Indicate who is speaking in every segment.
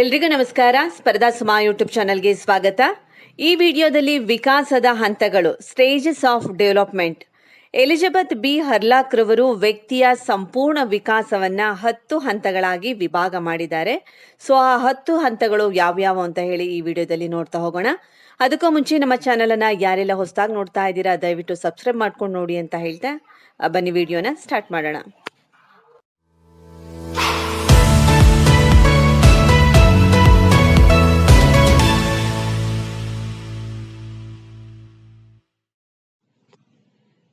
Speaker 1: ಎಲ್ರಿಗೂ ನಮಸ್ಕಾರ. ಸ್ಪರ್ಧಾ ಸುಮಾ ಯೂಟ್ಯೂಬ್ ಚಾನಲ್ಗೆ ಸ್ವಾಗತ. ಈ ವಿಡಿಯೋದಲ್ಲಿ ವಿಕಾಸದ ಹಂತಗಳು stages of development Elizabeth B Hurlock ರವರು ವ್ಯಕ್ತಿಯ ಸಂಪೂರ್ಣ ವಿಕಾಸವನ್ನ ಹತ್ತು ಹಂತಗಳಾಗಿ ವಿಭಾಗ ಮಾಡಿದ್ದಾರೆ. ಸೊ, ಆ ಹತ್ತು ಹಂತಗಳು ಯಾವ್ಯಾವ ಅಂತ ಹೇಳಿ ಈ ವಿಡಿಯೋದಲ್ಲಿ ನೋಡ್ತಾ ಹೋಗೋಣ. ಅದಕ್ಕೂ ಮುಂಚೆ ನಮ್ಮ ಚಾನಲನ್ನು ಯಾರೆಲ್ಲ ಹೊಸದಾಗಿ ನೋಡ್ತಾ ಇದ್ದೀರಾ, ದಯವಿಟ್ಟು ಸಬ್ಸ್ಕ್ರೈಬ್ ಮಾಡ್ಕೊಂಡು ನೋಡಿ ಅಂತ ಹೇಳ್ತಾ ಬನ್ನಿ ವಿಡಿಯೋನ ಸ್ಟಾರ್ಟ್ ಮಾಡೋಣ.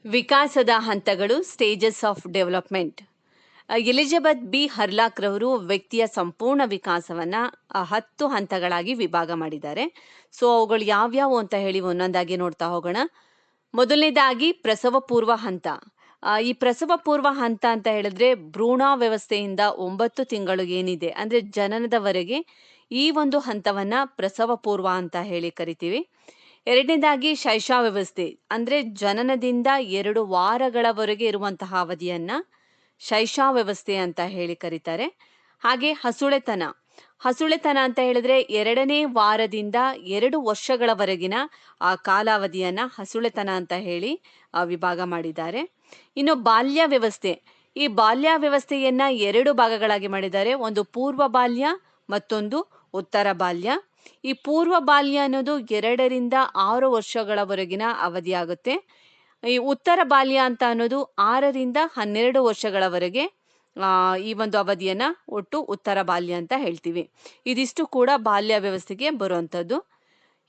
Speaker 1: ವಿಕಾಸದ ಹಂತಗಳು stages of development Elizabeth B. Hurlock ರವರು ವ್ಯಕ್ತಿಯ ಸಂಪೂರ್ಣ ವಿಕಾಸವನ್ನ ಹತ್ತು ಹಂತಗಳಾಗಿ ವಿಭಾಗ ಮಾಡಿದ್ದಾರೆ. ಸೊ, ಅವುಗಳು ಯಾವ್ಯಾವು ಅಂತ ಹೇಳಿ ಒಂದೊಂದಾಗಿ ನೋಡ್ತಾ ಹೋಗೋಣ. ಮೊದಲನೇದಾಗಿ ಪ್ರಸವ ಪೂರ್ವ ಹಂತ. ಈ ಪ್ರಸವ ಪೂರ್ವ ಹಂತ ಅಂತ ಹೇಳಿದ್ರೆ ಭ್ರೂಣ ವ್ಯವಸ್ಥೆಯಿಂದ ಒಂಬತ್ತು ತಿಂಗಳು ಏನಿದೆ, ಅಂದ್ರೆ ಜನನದವರೆಗೆ ಈ ಒಂದು ಹಂತವನ್ನ ಪ್ರಸವ ಪೂರ್ವ ಅಂತ ಹೇಳಿ ಕರಿತೀವಿ. ಎರಡನೇದಾಗಿ ಶೈಶಾವ್ಯವಸ್ಥೆ ಅಂದರೆ ಜನನದಿಂದ ಎರಡು ವಾರಗಳವರೆಗೆ ಇರುವಂತಹ ಅವಧಿಯನ್ನ ಶೈಶಾವ್ಯವಸ್ಥೆ ಅಂತ ಹೇಳಿ ಕರೀತಾರೆ. ಹಾಗೆ ಹಸುಳೆತನ. ಹಸುಳೆತನ ಅಂತ ಹೇಳಿದ್ರೆ ಎರಡನೇ ವಾರದಿಂದ ಎರಡು ವರ್ಷಗಳವರೆಗಿನ ಆ ಕಾಲಾವಧಿಯನ್ನ ಹಸುಳೆತನ ಅಂತ ಹೇಳಿ ವಿಭಾಗ ಮಾಡಿದ್ದಾರೆ. ಇನ್ನು ಬಾಲ್ಯ ವ್ಯವಸ್ಥೆ. ಈ ಬಾಲ್ಯ ವ್ಯವಸ್ಥೆಯನ್ನ ಎರಡು ಭಾಗಗಳಾಗಿ ಮಾಡಿದ್ದಾರೆ. ಒಂದು ಪೂರ್ವ ಬಾಲ್ಯ ಮತ್ತೊಂದು ಉತ್ತರ ಬಾಲ್ಯ. ಈ ಪೂರ್ವ ಬಾಲ್ಯ ಅನ್ನೋದು ಎರಡರಿಂದ ಆರು ವರ್ಷಗಳವರೆಗಿನ ಅವಧಿಯಾಗುತ್ತೆ. ಈ ಉತ್ತರ ಬಾಲ್ಯ ಅಂತ ಅನ್ನೋದು ಆರರಿಂದ ಹನ್ನೆರಡು ವರ್ಷಗಳವರೆಗೆ ಈ ಒಂದು ಅವಧಿಯನ್ನ ಒಟ್ಟು ಉತ್ತರ ಬಾಲ್ಯ ಅಂತ ಹೇಳ್ತೀವಿ. ಇದಿಷ್ಟು ಕೂಡ ಬಾಲ್ಯ ವ್ಯವಸ್ಥೆಗೆ ಬರುವಂಥದ್ದು.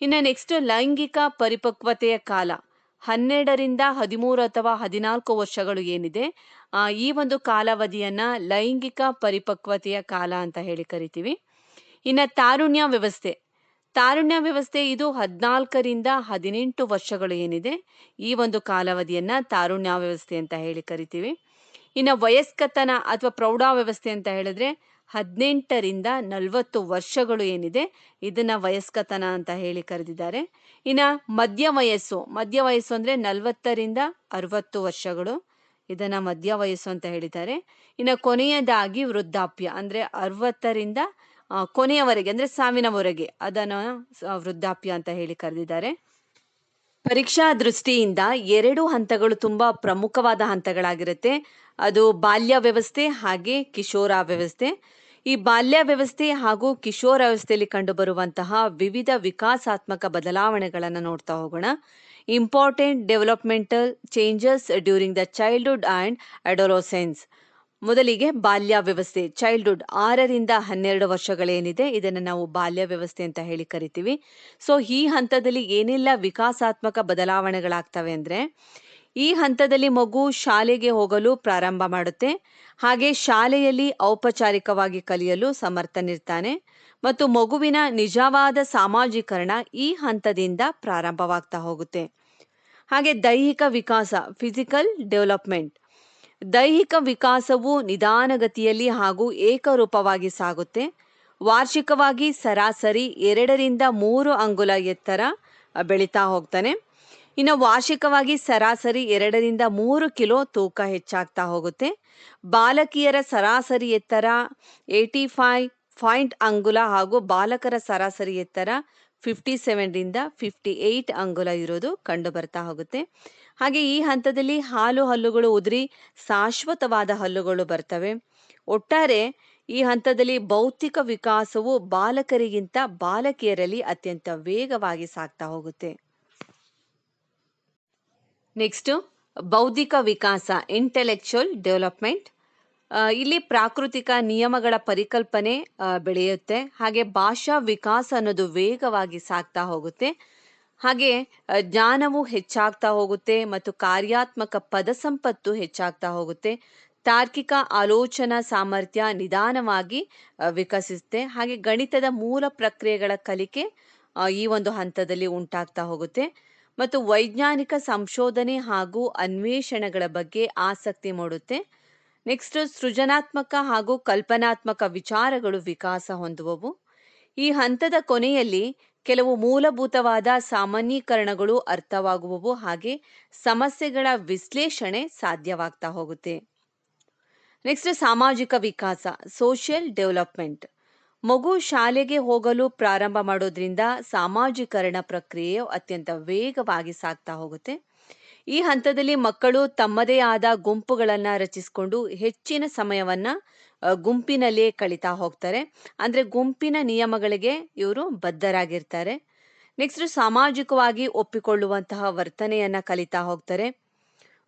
Speaker 1: ಇನ್ನು ನೆಕ್ಸ್ಟ್ ಲೈಂಗಿಕ ಪರಿಪಕ್ವತೆಯ ಕಾಲ. ಹನ್ನೆರಡರಿಂದ ಹದಿಮೂರು ಅಥವಾ ಹದಿನಾಲ್ಕು ವರ್ಷಗಳು ಏನಿದೆ ಈ ಒಂದು ಕಾಲಾವಧಿಯನ್ನ ಲೈಂಗಿಕ ಪರಿಪಕ್ವತೆಯ ಕಾಲ ಅಂತ ಹೇಳಿ ಕರಿತೀವಿ. ಇನ್ನು ತಾರುಣ್ಯ ವ್ಯವಸ್ಥೆ. ತಾರುಣ್ಯ ವ್ಯವಸ್ಥೆ ಇದು ಹದಿನಾಲ್ಕರಿಂದ ಹದಿನೆಂಟು ವರ್ಷಗಳು ಏನಿದೆ. ಈ ಒಂದು ಕಾಲಾವಧಿಯನ್ನ ತಾರುಣ್ಯ ವ್ಯವಸ್ಥೆ ಅಂತ ಹೇಳಿ ಕರಿತೀವಿ. ಇನ್ನು ವಯಸ್ಕತನ ಅಥವಾ ಪ್ರೌಢಾವ್ಯವಸ್ಥೆ ಅಂತ ಹೇಳಿದ್ರೆ ಹದಿನೆಂಟರಿಂದ ನಲವತ್ತು ವರ್ಷಗಳು ಏನಿದೆ. ಇದನ್ನ ವಯಸ್ಕತನ ಅಂತ ಹೇಳಿ ಕರೆದಿದ್ದಾರೆ. ಇನ್ನ ಮಧ್ಯ ವಯಸ್ಸು ಮಧ್ಯ ವಯಸ್ಸು ಅಂದ್ರೆ ನಲವತ್ತರಿಂದ ಅರವತ್ತು ವರ್ಷಗಳು. ಇದನ್ನ ಮಧ್ಯ ವಯಸ್ಸು ಅಂತ ಹೇಳಿದ್ದಾರೆ. ಇನ್ನು ಕೊನೆಯದಾಗಿ ವೃದ್ಧಾಪ್ಯ ಅಂದ್ರೆ ಅರವತ್ತರಿಂದ ಕೊನೆಯವರೆಗೆ, ಅಂದ್ರೆ ಸಾವಿನವರೆಗೆ ಅದನ್ನ ವೃದ್ಧಾಪ್ಯ ಅಂತ ಹೇಳಿ ಕರೆದಿದ್ದಾರೆ. ಪರೀಕ್ಷಾ ದೃಷ್ಟಿಯಿಂದ ಎರಡು ಹಂತಗಳು ತುಂಬಾ ಪ್ರಮುಖವಾದ ಹಂತಗಳಾಗಿರುತ್ತೆ. ಅದು ಬಾಲ್ಯ ವ್ಯವಸ್ಥೆ ಹಾಗೆ ಕಿಶೋರ ವ್ಯವಸ್ಥೆ. ಈ ಬಾಲ್ಯ ವ್ಯವಸ್ಥೆ ಹಾಗೂ ಕಿಶೋರ ವ್ಯವಸ್ಥೆಯಲ್ಲಿ ಕಂಡುಬರುವಂತಹ ವಿವಿಧ ವಿಕಾಸಾತ್ಮಕ ಬದಲಾವಣೆಗಳನ್ನು ನೋಡ್ತಾ ಹೋಗೋಣ. Important developmental changes during the childhood and adolescence ಮೊದಲಿಗೆ ಬಾಲ್ಯ ವ್ಯವಸ್ಥೆ ಚೈಲ್ಡ್ಹುಡ್ ಆರರಿಂದ ಹನ್ನೆರಡು ವರ್ಷಗಳೇನಿದೆ, ಇದನ್ನು ನಾವು ಬಾಲ್ಯ ವ್ಯವಸ್ಥೆ ಅಂತ ಹೇಳಿ ಕರಿತೀವಿ. ಸೊ ಈ ಹಂತದಲ್ಲಿ ಏನೆಲ್ಲ ವಿಕಾಸಾತ್ಮಕ ಬದಲಾವಣೆಗಳಾಗ್ತವೆ ಅಂದರೆ, ಈ ಹಂತದಲ್ಲಿ ಮಗು ಶಾಲೆಗೆ ಹೋಗಲು ಪ್ರಾರಂಭ ಮಾಡುತ್ತೆ. ಹಾಗೆ ಶಾಲೆಯಲ್ಲಿ ಔಪಚಾರಿಕವಾಗಿ ಕಲಿಯಲು ಸಮರ್ಥನಿರ್ತಾನೆ. ಮತ್ತು ಮಗುವಿನ ನಿಜವಾದ ಸಾಮಾಜೀಕರಣ ಈ ಹಂತದಿಂದ ಪ್ರಾರಂಭವಾಗ್ತಾ ಹೋಗುತ್ತೆ. ಹಾಗೆ ದೈಹಿಕ ವಿಕಾಸ ಫಿಸಿಕಲ್ ಡೆವಲಪ್ಮೆಂಟ್ ದೈಹಿಕ ವಿಕಾಸವು ನಿಧಾನಗತಿಯಲ್ಲಿ ಹಾಗೂ ಏಕರೂಪವಾಗಿ ಸಾಗುತ್ತೆ. ವಾರ್ಷಿಕವಾಗಿ ಸರಾಸರಿ ಎರಡರಿಂದ ಮೂರು ಅಂಗುಲ ಎತ್ತರ ಬೆಳೀತಾ ಹೋಗ್ತಾನೆ. ಇನ್ನು ವಾರ್ಷಿಕವಾಗಿ ಸರಾಸರಿ ಎರಡರಿಂದ ಮೂರು ಕಿಲೋ ತೂಕ ಹೆಚ್ಚಾಗ್ತಾ ಹೋಗುತ್ತೆ. ಬಾಲಕಿಯರ ಸರಾಸರಿ ಎತ್ತರ ಏಯ್ಟಿ ಫೈವ್ ಪಾಯಿಂಟ್ ಅಂಗುಲ ಹಾಗೂ ಬಾಲಕರ ಸರಾಸರಿ ಎತ್ತರ ಫಿಫ್ಟಿ ಸೆವೆನ್ರಿಂದ ಫಿಫ್ಟಿ ಏಯ್ಟ್ ಅಂಗುಲ ಇರೋದು ಕಂಡು ಬರ್ತಾ ಹೋಗುತ್ತೆ. ಹಾಗೆ ಈ ಹಂತದಲ್ಲಿ ಹಾಲು ಹಲ್ಲುಗಳು ಉದುರಿ ಶಾಶ್ವತವಾದ ಹಲ್ಲುಗಳು ಬರ್ತವೆ. ಒಟ್ಟಾರೆ ಈ ಹಂತದಲ್ಲಿ ಭೌತಿಕ ವಿಕಾಸವು ಬಾಲಕರಿಗಿಂತ ಬಾಲಕಿಯರಲ್ಲಿ ಅತ್ಯಂತ ವೇಗವಾಗಿ ಸಾಗ್ತಾ ಹೋಗುತ್ತೆ. ನೆಕ್ಸ್ಟ್, ಬೌದ್ಧಿಕ ವಿಕಾಸ ಇಂಟೆಲೆಕ್ಚುಯಲ್ ಡೆವಲಪ್ಮೆಂಟ್ ಇಲ್ಲಿ ಪ್ರಾಕೃತಿಕ ನಿಯಮಗಳ ಪರಿಕಲ್ಪನೆ ಬೆಳೆಯುತ್ತೆ. ಹಾಗೆ ಭಾಷಾ ವಿಕಾಸ ಅನ್ನೋದು ವೇಗವಾಗಿ ಸಾಗ್ತಾ ಹೋಗುತ್ತೆ. ಹಾಗೆ ಜ್ಞಾನವು ಹೆಚ್ಚಾಗ್ತಾ ಹೋಗುತ್ತೆ ಮತ್ತು ಕಾರ್ಯಾತ್ಮಕ ಪದ ಸಂಪತ್ತು ಹೆಚ್ಚಾಗ್ತಾ ಹೋಗುತ್ತೆ. ತಾರ್ಕಿಕ ಆಲೋಚನಾ ಸಾಮರ್ಥ್ಯ ನಿಧಾನವಾಗಿ ವಿಕಸಿಸುತ್ತೆ. ಹಾಗೆ ಗಣಿತದ ಮೂಲ ಪ್ರಕ್ರಿಯೆಗಳ ಕಲಿಕೆ ಈ ಒಂದು ಹಂತದಲ್ಲಿ ಉಂಟಾಗ್ತಾ ಹೋಗುತ್ತೆ. ಮತ್ತು ವೈಜ್ಞಾನಿಕ ಸಂಶೋಧನೆ ಹಾಗೂ ಅನ್ವೇಷಣೆಗಳ ಬಗ್ಗೆ ಆಸಕ್ತಿ ಮೂಡುತ್ತೆ. ನೆಕ್ಸ್ಟ್ ಸೃಜನಾತ್ಮಕ ಹಾಗೂ ಕಲ್ಪನಾತ್ಮಕ ವಿಚಾರಗಳು ವಿಕಾಸ ಹೊಂದುವವು. ಈ ಹಂತದ ಕೊನೆಯಲ್ಲಿ ಕೆಲವು ಮೂಲಭೂತವಾದ ಸಾಮಾನ್ಯೀಕರಣಗಳು ಅರ್ಥವಾಗುವವು, ಹಾಗೆ ಸಮಸ್ಯೆಗಳ ವಿಶ್ಲೇಷಣೆ ಸಾಧ್ಯವಾಗ್ತಾ ಹೋಗುತ್ತೆ. ನೆಕ್ಸ್ಟ್ ಸಾಮಾಜಿಕ ವಿಕಾಸ ಸೋಷಿಯಲ್ ಡೆವಲಪ್ಮೆಂಟ್ ಮಗು ಶಾಲೆಗೆ ಹೋಗಲು ಪ್ರಾರಂಭ ಮಾಡೋದ್ರಿಂದ ಸಾಮಾಜೀಕರಣ ಪ್ರಕ್ರಿಯೆಯು ಅತ್ಯಂತ ವೇಗವಾಗಿ ಸಾಗ್ತಾ ಹೋಗುತ್ತೆ. ಈ ಹಂತದಲ್ಲಿ ಮಕ್ಕಳು ತಮ್ಮದೇ ಆದ ಗುಂಪುಗಳನ್ನು ರಚಿಸಿಕೊಂಡು ಹೆಚ್ಚಿನ ಸಮಯವನ್ನ ಗುಂಪಿನಲ್ಲಿಯೇ ಕಳೀತಾ ಹೋಗ್ತಾರೆ. ಅಂದ್ರೆ ಗುಂಪಿನ ನಿಯಮಗಳಿಗೆ ಇವರು ಬದ್ಧರಾಗಿರ್ತಾರೆ. ನೆಕ್ಸ್ಟ್ ಸಾಮಾಜಿಕವಾಗಿ ಒಪ್ಪಿಕೊಳ್ಳುವಂತಹ ವರ್ತನೆಯನ್ನ ಕಲಿತಾ ಹೋಗ್ತಾರೆ.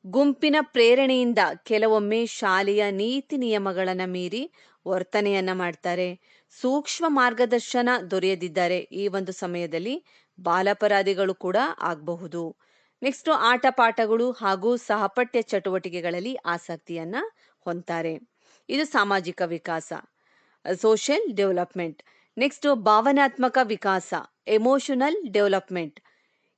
Speaker 1: ಗುಂಪಿನ ಪ್ರೇರಣೆಯಿಂದ ಕೆಲವೊಮ್ಮೆ ಶಾಲೆಯ ನೀತಿ ನಿಯಮಗಳನ್ನ ಮೀರಿ ವರ್ತನೆಯನ್ನ ಮಾಡ್ತಾರೆ. ಸೂಕ್ಷ್ಮ ಮಾರ್ಗದರ್ಶನ ದೊರೆಯದಿದ್ದಾರೆ ಈ ಒಂದು ಸಮಯದಲ್ಲಿ ಬಾಲಾಪರಾಧಿಗಳು ಕೂಡ ಆಗಬಹುದು. ನೆಕ್ಸ್ಟ್ ಆಟ ಪಾಠಗಳು ಹಾಗೂ ಸಹಪಠ್ಯ ಚಟುವಟಿಕೆಗಳಲ್ಲಿ ಆಸಕ್ತಿಯನ್ನ ಹೊಂದ್ತಾರೆ. ಇದು ಸಾಮಾಜಿಕ ವಿಕಾಸ. Social development. ನೆಕ್ಸ್ಟ್ ಭಾವನಾತ್ಮಕ ವಿಕಾಸ, ಎಮೋಷನಲ್ ಡೆವಲಪ್ಮೆಂಟ್.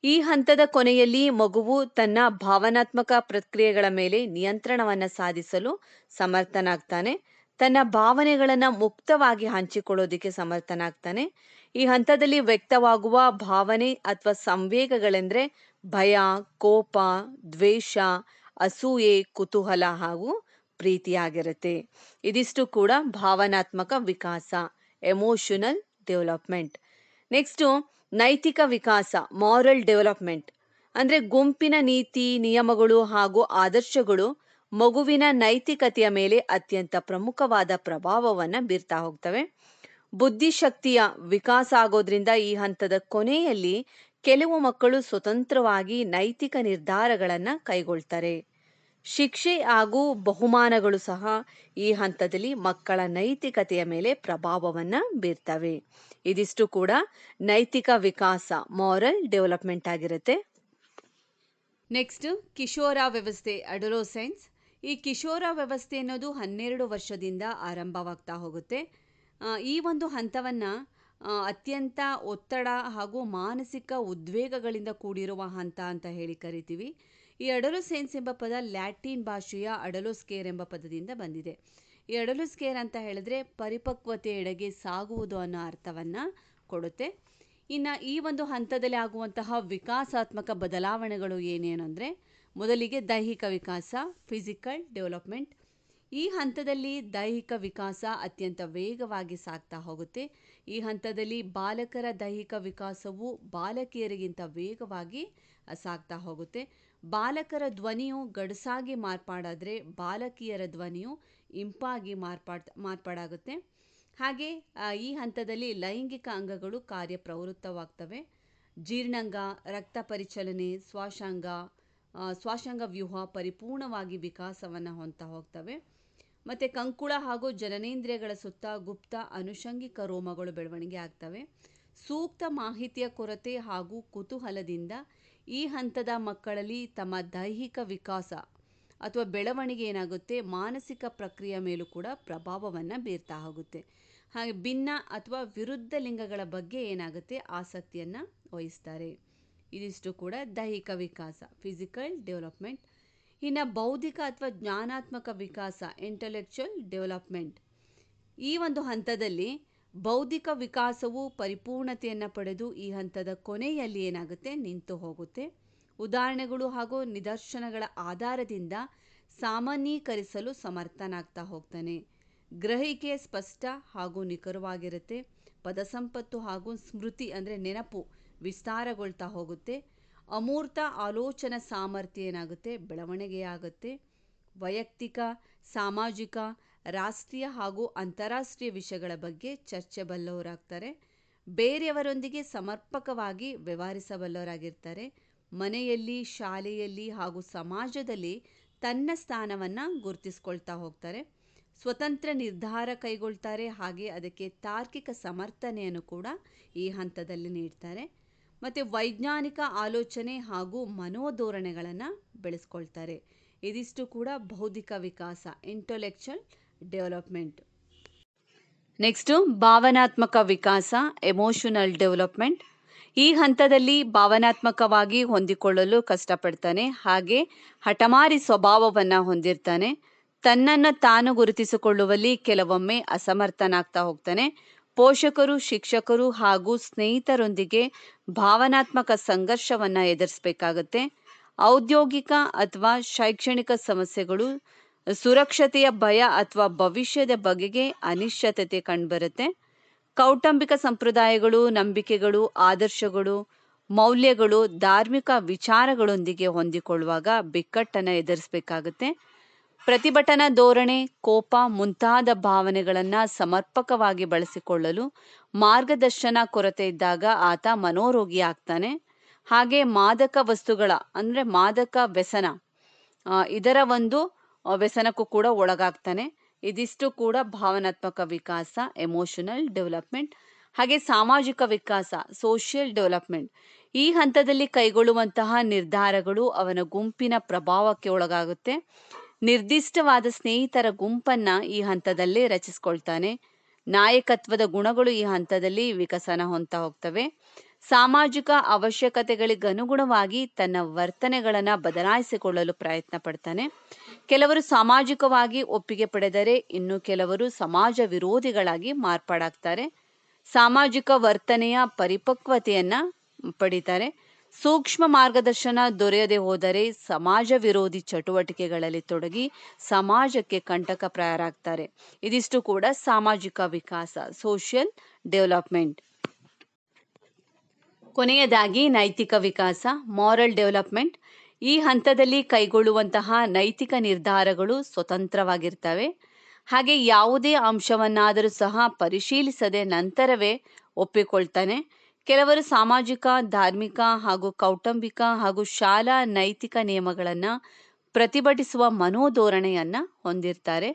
Speaker 1: ಈ ಹಂತದ ಕೊನೆಯಲ್ಲಿ ಮಗುವು ತನ್ನ ಭಾವನಾತ್ಮಕ ಪ್ರಕ್ರಿಯೆಗಳ ಮೇಲೆ ನಿಯಂತ್ರಣವನ್ನ ಸಾಧಿಸಲು ಸಮರ್ಥನಾಗ್ತಾನೆ. ತನ್ನ ಭಾವನೆಗಳನ್ನ ಮುಕ್ತವಾಗಿ ಹಂಚಿಕೊಳ್ಳೋದಿಕ್ಕೆ ಸಮರ್ಥನಾಗ್ತಾನೆ. ಈ ಹಂತದಲ್ಲಿ ವ್ಯಕ್ತವಾಗುವ ಭಾವನೆ ಅಥವಾ ಸಂವೇಗಗಳೆಂದ್ರೆ ಭಯ, ಕೋಪ, ದ್ವೇಷ, ಅಸೂಯೆ, ಕುತೂಹಲ ಹಾಗೂ ಪ್ರೀತಿಯಾಗಿರುತ್ತೆ. ಇದಿಷ್ಟು ಕೂಡ ಭಾವನಾತ್ಮಕ ವಿಕಾಸ ಎಮೋಷನಲ್ ಡೆವಲಪ್ಮೆಂಟ್ ನೆಕ್ಸ್ಟು ನೈತಿಕ ವಿಕಾಸ ಮಾರಲ್ ಡೆವಲಪ್ಮೆಂಟ್ ಅಂದರೆ ಗುಂಪಿನ ನೀತಿ, ನಿಯಮಗಳು ಹಾಗೂ ಆದರ್ಶಗಳು ಮಗುವಿನ ನೈತಿಕತೆಯ ಮೇಲೆ ಅತ್ಯಂತ ಪ್ರಮುಖವಾದ ಪ್ರಭಾವವನ್ನು ಬೀರ್ತಾ ಹೋಗ್ತವೆ. ಬುದ್ಧಿಶಕ್ತಿಯ ವಿಕಾಸ ಆಗೋದ್ರಿಂದ ಈ ಹಂತದ ಕೊನೆಯಲ್ಲಿ ಕೆಲವು ಮಕ್ಕಳು ಸ್ವತಂತ್ರವಾಗಿ ನೈತಿಕ ನಿರ್ಧಾರಗಳನ್ನು ಕೈಗೊಳ್ತಾರೆ. ಶಿಕ್ಷೆ ಹಾಗೂ ಬಹುಮಾನಗಳು ಸಹ ಈ ಹಂತದಲ್ಲಿ ಮಕ್ಕಳ ನೈತಿಕತೆಯ ಮೇಲೆ ಪ್ರಭಾವವನ್ನು ಬೀರ್ತವೆ. ಇದಿಷ್ಟು ಕೂಡ ನೈತಿಕ ವಿಕಾಸ ಮಾರಲ್ ಡೆವಲಪ್ಮೆಂಟ್ ಆಗಿರುತ್ತೆ. ನೆಕ್ಸ್ಟ್ ಕಿಶೋರ ವ್ಯವಸ್ಥೆ ಅಡೋಲೋಸೆನ್ಸ್ ಈ ಕಿಶೋರ ವ್ಯವಸ್ಥೆ ಅನ್ನೋದು ಹನ್ನೆರಡು ವರ್ಷದಿಂದ ಆರಂಭವಾಗ್ತಾ ಹೋಗುತ್ತೆ. ಈ ಒಂದು ಹಂತವನ್ನ ಅತ್ಯಂತ ಒತ್ತಡ ಹಾಗೂ ಮಾನಸಿಕ ಉದ್ವೇಗಗಳಿಂದ ಕೂಡಿರುವ ಹಂತ ಅಂತ ಹೇಳಿ ಕರಿತೀವಿ. ಈ ಅಡಲೋಸೆನ್ಸ್ ಎಂಬ ಪದ ಲ್ಯಾಟಿನ್ ಭಾಷೆಯ ಅಡಲೋಸ್ಕೇರ್ ಎಂಬ ಪದದಿಂದ ಬಂದಿದೆ. ಈ ಅಡಲುಸ್ಕೇರ್ ಅಂತ ಹೇಳಿದ್ರೆ ಪರಿಪಕ್ವತೆಯೆಡೆಗೆ ಸಾಗುವುದು ಅನ್ನೋ ಅರ್ಥವನ್ನ ಕೊಡುತ್ತೆ. ಇನ್ನು ಈ ಒಂದು ಹಂತದಲ್ಲಿ ಆಗುವಂತಹ ವಿಕಾಸಾತ್ಮಕ ಬದಲಾವಣೆಗಳು ಏನೇನಂದರೆ ಮೊದಲಿಗೆ ದೈಹಿಕ ವಿಕಾಸ, ಫಿಸಿಕಲ್ ಡೆವಲಪ್ಮೆಂಟ್. ಈ ಹಂತದಲ್ಲಿ ದೈಹಿಕ ವಿಕಾಸ ಅತ್ಯಂತ ವೇಗವಾಗಿ ಸಾಗ್ತಾ ಹೋಗುತ್ತೆ. ಈ ಹಂತದಲ್ಲಿ ಬಾಲಕರ ದೈಹಿಕ ವಿಕಾಸವು ಬಾಲಕಿಯರಿಗಿಂತ ವೇಗವಾಗಿ ಸಾಗ್ತಾ ಹೋಗುತ್ತೆ. ಬಾಲಕರ ಧ್ವನಿಯು ಗಡಸಾಗಿ ಮಾರ್ಪಾಡಾದರೆ ಬಾಲಕಿಯರ ಧ್ವನಿಯು ಇಂಪಾಗಿ ಮಾರ್ಪಾಡ್, ಮಾರ್ಪಾಡಾಗುತ್ತೆ. ಹಾಗೆ ಈ ಹಂತದಲ್ಲಿ ಲೈಂಗಿಕ ಅಂಗಗಳು ಕಾರ್ಯಪ್ರವೃತ್ತವಾಗ್ತವೆ. ಜೀರ್ಣಾಂಗ, ರಕ್ತ ಪರಿಚಲನೆ, ಶ್ವಾಸಾಂಗ ಶ್ವಾಸಾಂಗ ವ್ಯೂಹ ಪರಿಪೂರ್ಣವಾಗಿ ವಿಕಾಸವನ್ನು ಹೊಂದ್ತಾ ಹೋಗ್ತವೆ. ಮತ್ತು ಕಂಕುಳ ಹಾಗೂ ಜನನೇಂದ್ರಿಯಗಳ ಸುತ್ತ ಗುಪ್ತ, ಅನುಷಂಗಿಕ ರೋಮಗಳು ಬೆಳವಣಿಗೆ ಆಗ್ತವೆ. ಸೂಕ್ತ ಮಾಹಿತಿಯ ಕೊರತೆ ಹಾಗೂ ಕುತೂಹಲದಿಂದ ಈ ಹಂತದ ಮಕ್ಕಳಲ್ಲಿ ತಮ್ಮ ದೈಹಿಕ ವಿಕಾಸ ಅಥವಾ ಬೆಳವಣಿಗೆ ಏನಾಗುತ್ತೆ, ಮಾನಸಿಕ ಪ್ರಕ್ರಿಯೆ ಮೇಲೂ ಕೂಡ ಪ್ರಭಾವವನ್ನು ಬೀರ್ತಾ ಹೋಗುತ್ತೆ. ಹಾಗೆ ಭಿನ್ನ ಅಥವಾ ವಿರುದ್ಧ ಲಿಂಗಗಳ ಬಗ್ಗೆ ಏನಾಗುತ್ತೆ, ಆಸಕ್ತಿಯನ್ನು ವಹಿಸ್ತಾರೆ. ಇದಿಷ್ಟು ಕೂಡ ದೈಹಿಕ ವಿಕಾಸ ಫಿಸಿಕಲ್ ಡೆವಲಪ್ಮೆಂಟ್ ಇನ್ನು ಬೌದ್ಧಿಕ ಅಥವಾ ಜ್ಞಾನಾತ್ಮಕ ವಿಕಾಸ ಇಂಟಲೆಕ್ಚುಯಲ್ ಡೆವಲಪ್ಮೆಂಟ್ ಈ ಒಂದು ಹಂತದಲ್ಲಿ ಬೌದ್ಧಿಕ ವಿಕಾಸವು ಪರಿಪೂರ್ಣತೆಯನ್ನು ಪಡೆದು ಈ ಹಂತದ ಕೊನೆಯಲ್ಲಿ ಏನಾಗುತ್ತೆ? ನಿಂತು ಹೋಗುತ್ತೆ. ಉದಾಹರಣೆಗಳು ಹಾಗೂ ನಿದರ್ಶನಗಳ ಆಧಾರದಿಂದ ಸಾಮಾನ್ಯೀಕರಿಸಲು ಸಮರ್ಥನಾಗ್ತಾ ಹೋಗ್ತಾನೆ. ಗ್ರಹಿಕೆ ಸ್ಪಷ್ಟ ಹಾಗೂ ನಿಖರವಾಗಿರುತ್ತೆ. ಪದಸಂಪತ್ತು ಹಾಗೂ ಸ್ಮೃತಿ ಅಂದರೆ ನೆನಪು ವಿಸ್ತಾರಗೊಳ್ತಾ ಹೋಗುತ್ತೆ. ಅಮೂರ್ತ ಆಲೋಚನಾ ಸಾಮರ್ಥ್ಯ ಏನಾಗುತ್ತೆ? ಬೆಳವಣಿಗೆಯಾಗುತ್ತೆ. ವೈಯಕ್ತಿಕ, ಸಾಮಾಜಿಕ ರಾಷ್ಟ್ರೀಯ ಹಾಗೂ ಅಂತಾರಾಷ್ಟ್ರೀಯ ವಿಷಯಗಳ ಬಗ್ಗೆ ಚರ್ಚೆ ಬಲ್ಲವರಾಗ್ತಾರೆ. ಬೇರೆಯವರೊಂದಿಗೆ ಸಮರ್ಪಕವಾಗಿ ವ್ಯವಹರಿಸಬಲ್ಲವರಾಗಿರ್ತಾರೆ. ಮನೆಯಲ್ಲಿ, ಶಾಲೆಯಲ್ಲಿ ಹಾಗೂ ಸಮಾಜದಲ್ಲಿ ತನ್ನ ಸ್ಥಾನವನ್ನು ಗುರುತಿಸ್ಕೊಳ್ತಾ ಹೋಗ್ತಾರೆ. ಸ್ವತಂತ್ರ ನಿರ್ಧಾರ ಕೈಗೊಳ್ತಾರೆ. ಹಾಗೆ ಅದಕ್ಕೆ ತಾರ್ಕಿಕ ಸಮರ್ಥನೆಯನ್ನು ಕೂಡ ಈ ಹಂತದಲ್ಲಿ ನೀಡ್ತಾರೆ. ಮತ್ತು ವೈಜ್ಞಾನಿಕ ಆಲೋಚನೆ ಹಾಗೂ ಮನೋಧೋರಣೆಗಳನ್ನು ಬೆಳೆಸ್ಕೊಳ್ತಾರೆ. ಇದಿಷ್ಟು ಕೂಡ ಬೌದ್ಧಿಕ ವಿಕಾಸ ಇಂಟೆಲೆಕ್ಚುಯಲ್ ಡೆವಲಪ್ಮೆಂಟ್. ನೆಕ್ಸ್ಟು, ಭಾವನಾತ್ಮಕ ವಿಕಾಸ ಎಮೋಷನಲ್ ಡೆವಲಪ್ಮೆಂಟ್ ಈ ಹಂತದಲ್ಲಿ ಭಾವನಾತ್ಮಕವಾಗಿ ಹೊಂದಿಕೊಳ್ಳಲು ಕಷ್ಟಪಡ್ತಾನೆ. ಹಾಗೆ ಹಠಮಾರಿ ಸ್ವಭಾವವನ್ನು ಹೊಂದಿರ್ತಾನೆ. ತನ್ನನ್ನು ತಾನು ಗುರುತಿಸಿಕೊಳ್ಳುವಲ್ಲಿ ಕೆಲವೊಮ್ಮೆ ಅಸಮರ್ಥನಾಗ್ತಾ ಹೋಗ್ತಾನೆ. ಪೋಷಕರು, ಶಿಕ್ಷಕರು ಹಾಗೂ ಸ್ನೇಹಿತರೊಂದಿಗೆ ಭಾವನಾತ್ಮಕ ಸಂಘರ್ಷವನ್ನು ಎದುರಿಸಬೇಕಾಗತ್ತೆ. ಔದ್ಯೋಗಿಕ ಅಥವಾ ಶೈಕ್ಷಣಿಕ ಸಮಸ್ಯೆಗಳು ಸುರಕ್ಷತೆಯ ಭಯ ಅಥವಾ ಭವಿಷ್ಯದ ಬಗೆಗೆ ಅನಿಶ್ಚಿತತೆ ಕಂಡುಬರುತ್ತೆ. ಕೌಟುಂಬಿಕ ಸಂಪ್ರದಾಯಗಳು, ನಂಬಿಕೆಗಳು, ಆದರ್ಶಗಳು, ಮೌಲ್ಯಗಳು, ಧಾರ್ಮಿಕ ವಿಚಾರಗಳೊಂದಿಗೆ ಹೊಂದಿಕೊಳ್ಳುವಾಗ ಬಿಕ್ಕಟ್ಟನ್ನು ಎದುರಿಸಬೇಕಾಗುತ್ತೆ. ಪ್ರತಿಭಟನಾ ಧೋರಣೆ, ಕೋಪ ಮುಂತಾದ ಭಾವನೆಗಳನ್ನು ಸಮರ್ಪಕವಾಗಿ ಬಳಸಿಕೊಳ್ಳಲು ಮಾರ್ಗದರ್ಶನ ಕೊರತೆ ಇದ್ದಾಗ ಆತ ಮನೋರೋಗಿ ಆಗ್ತಾನೆ. ಹಾಗೆ ಮಾದಕ ವಸ್ತುಗಳ ಅಂದರೆ ಮಾದಕ ವ್ಯಸನ ಇದರ ಒಂದು ವ್ಯಸನಕ್ಕೂ ಕೂಡ ಒಳಗಾಗ್ತಾನೆ. ಇದಿಷ್ಟು ಕೂಡ ಭಾವನಾತ್ಮಕ ವಿಕಾಸ ಎಮೋಷನಲ್ ಡೆವಲಪ್ಮೆಂಟ್ ಹಾಗೆ ಸಾಮಾಜಿಕ ವಿಕಾಸ ಸೋಷಿಯಲ್ ಡೆವಲಪ್ಮೆಂಟ್ ಈ ಹಂತದಲ್ಲಿ ಕೈಗೊಳ್ಳುವಂತಹ ನಿರ್ಧಾರಗಳು ಅವನ ಗುಂಪಿನ ಪ್ರಭಾವಕ್ಕೆ ಒಳಗಾಗುತ್ತೆ. ನಿರ್ದಿಷ್ಟವಾದ ಸ್ನೇಹಿತರ ಗುಂಪನ್ನ ಈ ಹಂತದಲ್ಲೇ ರಚಿಸ್ಕೊಳ್ತಾನೆ. ನಾಯಕತ್ವದ ಗುಣಗಳು ಈ ಹಂತದಲ್ಲಿ ವಿಕಸನ ಹೊಂತ ಹೋಗ್ತವೆ. ಸಾಮಾಜಿಕ ಅವಶ್ಯಕತೆಗಳಿಗನುಗುಣವಾಗಿ ತನ್ನ ವರ್ತನೆಗಳನ್ನು ಬದಲಾಯಿಸಿಕೊಳ್ಳಲು ಪ್ರಯತ್ನ ಪಡ್ತಾನೆ ಕೆಲವರು ಸಾಮಾಜಿಕವಾಗಿ ಒಪ್ಪಿಗೆ ಪಡೆದರೆ ಇನ್ನು ಕೆಲವರು ಸಮಾಜ ವಿರೋಧಿಗಳಾಗಿ ಮಾರ್ಪಾಡಾಗ್ತಾರೆ. ಸಾಮಾಜಿಕ ವರ್ತನೆಯ ಪರಿಪಕ್ವತೆಯನ್ನ ಪಡಿತಾರೆ. ಸೂಕ್ಷ್ಮ ಮಾರ್ಗದರ್ಶನ ದೊರೆಯದೆ ಹೋದರೆ ಸಮಾಜ ವಿರೋಧಿ ಚಟುವಟಿಕೆಗಳಲ್ಲಿ ತೊಡಗಿ ಸಮಾಜಕ್ಕೆ ಕಂಟಕ ಕಂಟಕಪ್ರಾಯರಾಗ್ತಾರೆ ಇದಿಷ್ಟು ಕೂಡ ಸಾಮಾಜಿಕ ವಿಕಾಸ, ಸೋಷಿಯಲ್ ಡೆವಲಪ್ಮೆಂಟ್. ಕೊನೆಯದಾಗಿ ನೈತಿಕ ವಿಕಾಸ ಮಾರಲ್ ಡೆವಲಪ್ಮೆಂಟ್ ಈ ಹಂತದಲ್ಲಿ ಕೈಗೊಳ್ಳುವಂತಹ ನೈತಿಕ ನಿರ್ಧಾರಗಳು ಸ್ವತಂತ್ರವಾಗಿರ್ತವೆ. ಹಾಗೆ ಯಾವುದೇ ಅಂಶವನ್ನಾದರೂ ಸಹ ಪರಿಶೀಲಿಸದೆ ನಂತರವೇ ಒಪ್ಪಿಕೊಳ್ತಾನೆ. ಕೆಲವರು ಸಾಮಾಜಿಕ, ಧಾರ್ಮಿಕ ಹಾಗೂ ಕೌಟುಂಬಿಕ ಹಾಗೂ ಶಾಲಾ ನೈತಿಕ ನಿಯಮಗಳನ್ನು ಪ್ರತಿಭಟಿಸುವ ಮನೋಧೋರಣೆಯನ್ನ ಹೊಂದಿರ್ತಾರೆ.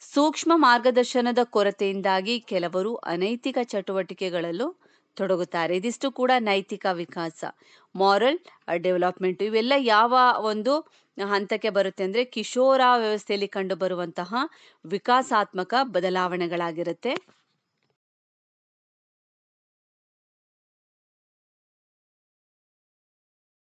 Speaker 1: ಸೂಕ್ಷ್ಮ ಮಾರ್ಗದರ್ಶನದ ಕೊರತೆಯಿಂದಾಗಿ ಕೆಲವರು ಅನೈತಿಕ ಚಟುವಟಿಕೆಗಳಲ್ಲೂ ತೊಡಗುತ್ತಾರೆ. ಇದಿಷ್ಟು ಕೂಡ ನೈತಿಕ ವಿಕಾಸ. ಮಾರಲ್ ಡೆವಲಪ್ಮೆಂಟ್ ಇವೆಲ್ಲ ಯಾವ ಒಂದು ಹಂತಕ್ಕೆ ಬರುತ್ತೆ ಅಂದರೆ ಕಿಶೋರ ವ್ಯವಸ್ಥೆಯಲ್ಲಿ ಕಂಡುಬರುವಂತಹ ವಿಕಾಸಾತ್ಮಕ ಬದಲಾವಣೆಗಳಾಗಿರುತ್ತೆ.